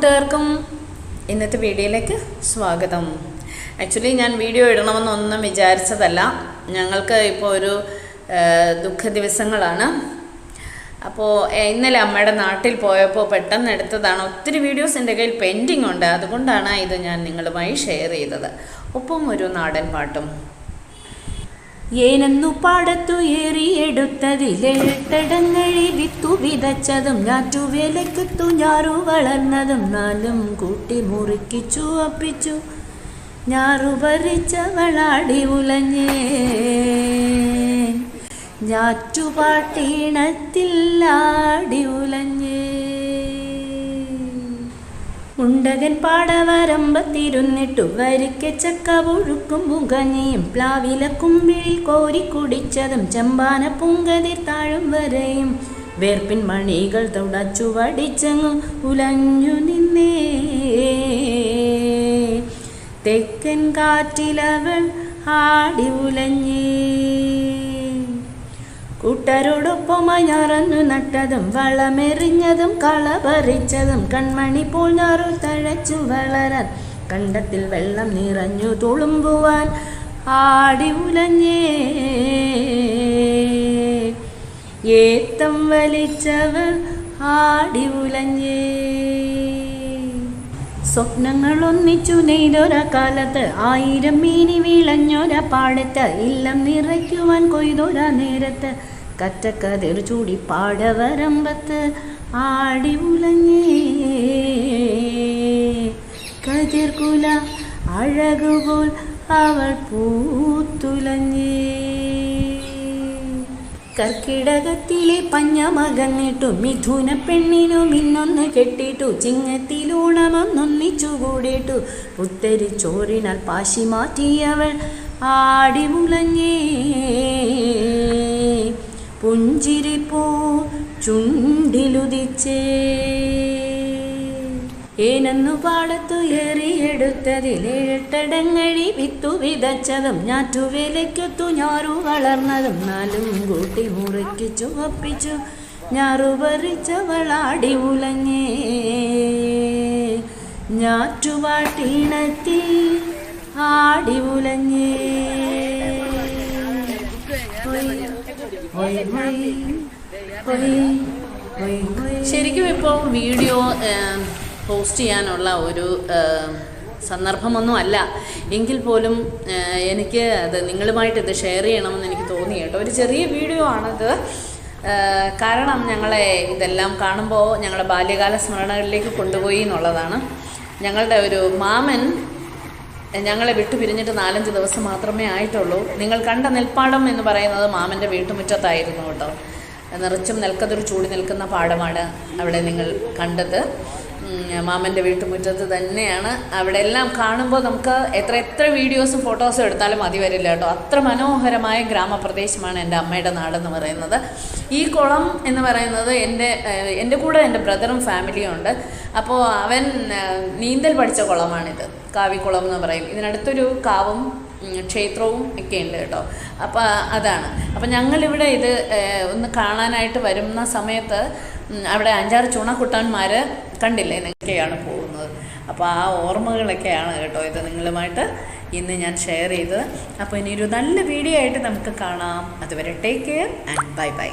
കൂട്ടുകാർക്കും ഇന്നത്തെ വീഡിയോയിലേക്ക് സ്വാഗതം. ആക്ച്വലി ഞാൻ വീഡിയോ ഇടണമെന്നൊന്നും വിചാരിച്ചതല്ല. ഞങ്ങൾക്ക് ഇപ്പോൾ ഒരു ദുഃഖ ദിവസങ്ങളാണ്. അപ്പോൾ ഇന്നലെ അമ്മയുടെ നാട്ടിൽ പോയപ്പോൾ പെട്ടെന്ന് എടുത്തതാണ്. ഒത്തിരി വീഡിയോസ് എന്റെ കയ്യിൽ പെൻഡിങ് ഉണ്ട് അതുകൊണ്ടാണ് ഇത് ഞാൻ നിങ്ങളുമായി ഷെയർ ചെയ്തത്. ഒപ്പം ഒരു നാടൻ പാട്ടും. ഏനെന്നു വിത്തു വിതച്ചതും ഞാറ്റുവേലയ്ക്കത്തു ഞാറു വളർന്നതും നാലും കൂട്ടി മുറുക്കിച്ചു അപ്പിച്ചു ഞാറു പറിച്ചവളാടി ഉലഞ്ഞേ. ഞാറ്റുപാട്ടീണത്തിൽ ആടി ഉലഞ്ഞേ. ഉണ്ടകൻ പാടവരമ്പത്തിരുന്നിട്ടു വരിക്ക ചക്ക ഒഴുക്കും പുകഞ്ഞിയും പ്ലാവില കുമ്പിളിൽ കോരി കുടിച്ചതും ചമ്പാന പുങ്കതിർ താഴും വരെയും. വേർപ്പിൻ മണികൾ തുടച്ചു വടിച്ചങ്ങു ഉലഞ്ഞു നിന്നേ. തെക്കൻ കാറ്റിലവൾ ആടി ഉലഞ്ഞേ. കൂട്ടരോടൊപ്പമായി ഞാറന്നു നട്ടതും വളമെറിഞ്ഞതും കളപറിച്ചതും കൺമണി പോൽ ഞാറു തഴച്ചു വളരാൻ കണ്ടത്തിൽ വെള്ളം നിറഞ്ഞു തുളുമ്പുവാൻ ആടി ഉലഞ്ഞേ. ഏത്തം വലിച്ചവർ ആടി ഉലഞ്ഞേ. സ്വപ്നങ്ങൾ ഒന്നിച്ചു നെയ്തൊര കാലത്ത് ആയിരം മീനി വിളഞ്ഞൊര പാടത്ത് ഇല്ലം നിറയ്ക്കുവാൻ കൊയ്തൊര നേരത്ത് കറ്റക്കതിർ ചൂടി പാടവരമ്പത്ത് ആടി ഉലഞ്ഞേ. കതിർകുല അഴകുപോൽ അവൾ പൂത്തുലഞ്ഞേ. കർക്കിടകത്തിലെ പഞ്ഞമകന്നിട്ടു മിഥുന പെണ്ണിനു മിന്നൊന്ന് കെട്ടിട്ടു. ചിങ്ങത്തിലൂണമൊന്നൊന്നിച്ചു പുത്തരി ചോറിനാൽ പാശി മാറ്റിയവൾ ആടി മുളഞ്ഞേ പുഞ്ചിരിപ്പൂ ചുണ്ടിലുദിച്ചേ. ഏനെന്നു പാടത്തു ഏറിയെടുത്തതിലേട്ടടങ്ങഴി വിത്തു വിതച്ചതും ഞാറ്റുവേലയ്ക്കൊത്തു ഞാറു വളർന്നതും നാലും കൂട്ടി മുറിക്കു ചുവപ്പിച്ചു ഞാറു പറിച്ചവളാടി ഉലഞ്ഞേ ഞാറ്റുവാട്ടിണത്തി ആടി ഉലഞ്ഞേ. ശരിക്കും ഇപ്പോൾ വീഡിയോ പോസ്റ്റ് ചെയ്യാനുള്ള ഒരു സന്ദർഭമൊന്നും അല്ല. എങ്കിൽ പോലും എനിക്ക് അത് നിങ്ങളുമായിട്ട് ഇത് ഷെയർ ചെയ്യണമെന്ന് എനിക്ക് തോന്നി കേട്ടോ. ഒരു ചെറിയ വീഡിയോ ആണത്. കാരണം ഞങ്ങളെ ഇതെല്ലാം കാണുമ്പോൾ ഞങ്ങളുടെ ബാല്യകാല സ്മരണകളിലേക്ക് കൊണ്ടുപോയി എന്നുള്ളതാണ്. ഞങ്ങളുടെ ഒരു മാമൻ ഞങ്ങളെ വിട്ടു പിരിഞ്ഞിട്ട് നാലഞ്ച് ദിവസം മാത്രമേ ആയിട്ടുള്ളൂ. നിങ്ങൾ കണ്ട നെൽപ്പാടം എന്ന് പറയുന്നത് മാമന്റെ വീട്ടുമുറ്റത്തായിരുന്നു കേട്ടോ. നിറച്ചും നെൽക്കതിർ ചൂടി നിൽക്കുന്ന പാടമാണ് അവിടെ നിങ്ങൾ കണ്ടത്. മാമന്റെ വീട്ടുമുറ്റത്ത് തന്നെയാണ്. അവിടെ എല്ലാം കാണുമ്പോൾ നമുക്ക് എത്ര എത്ര വീഡിയോസും ഫോട്ടോസും എടുത്താലും മതി വരില്ല കേട്ടോ. അത്ര മനോഹരമായ ഗ്രാമപ്രദേശമാണ് എന്റെ അമ്മയുടെ നാടെന്ന് പറയുന്നത്. ഈ കുളം എന്ന് പറയുന്നത് എന്റെ എന്റെ കൂടെ എന്റെ ബ്രദറും ഫാമിലിയും ഉണ്ട്. അപ്പോൾ അവൻ നീന്തൽ പഠിച്ച കുളമാണിത്. കാവിക്കുളം എന്ന് പറയും. ഇതിനടുത്തൊരു കാവും ക്ഷേത്രവും ഒക്കെ ഉണ്ട് കേട്ടോ. അപ്പോൾ അതാണ്. അപ്പം ഞങ്ങളിവിടെ ഇത് ഒന്ന് കാണാനായിട്ട് വരുന്ന സമയത്ത് അവിടെ അഞ്ചാറ് ചുണക്കുട്ടന്മാർ കണ്ടില്ലേ എന്നൊക്കെയാണ് പോകുന്നത്. അപ്പോൾ ആ ഓർമ്മകളൊക്കെയാണ് കേട്ടോ ഇത് നിങ്ങളുമായിട്ട് ഇന്ന് ഞാൻ ഷെയർ ചെയ്തത്. അപ്പോൾ ഇനി ഒരു നല്ല വീഡിയോ ആയിട്ട് നമുക്ക് കാണാം. അതുവരെ take care and bye bye